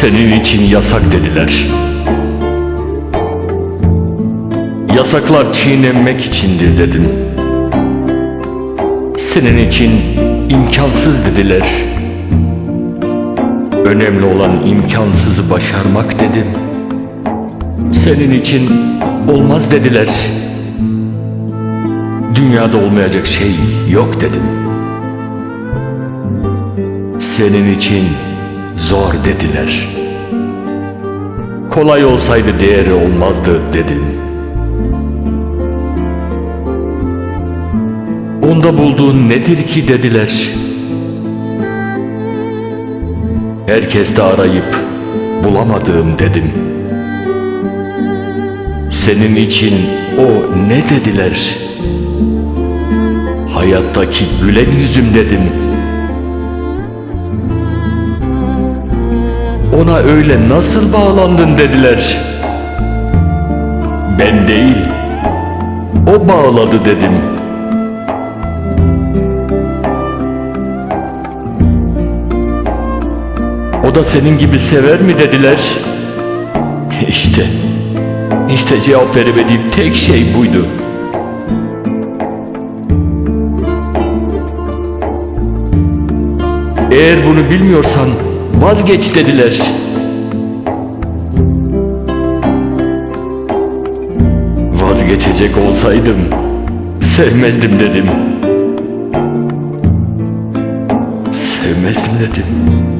Senin için yasak dediler. Yasaklar çiğnenmek içindir dedim. Senin için imkansız dediler. Önemli olan imkansızı başarmak dedim. Senin için olmaz dediler. Dünyada olmayacak şey yok dedim. Senin için zor dediler. Kolay olsaydı değeri olmazdı dedim. Onda bulduğun nedir ki dediler. Herkes de arayıp bulamadığım dedim. Senin için o ne dediler? Hayattaki gülen yüzüm dedim. Ona öyle nasıl bağlandın dediler. Ben değil, o bağladı dedim. O da senin gibi sever mi dediler. İşte, işte cevap veremediğim tek şey buydu. Eğer bunu bilmiyorsan vazgeç dediler. Vazgeçecek olsaydım sevmezdim dedim. Sevmezdim dedim.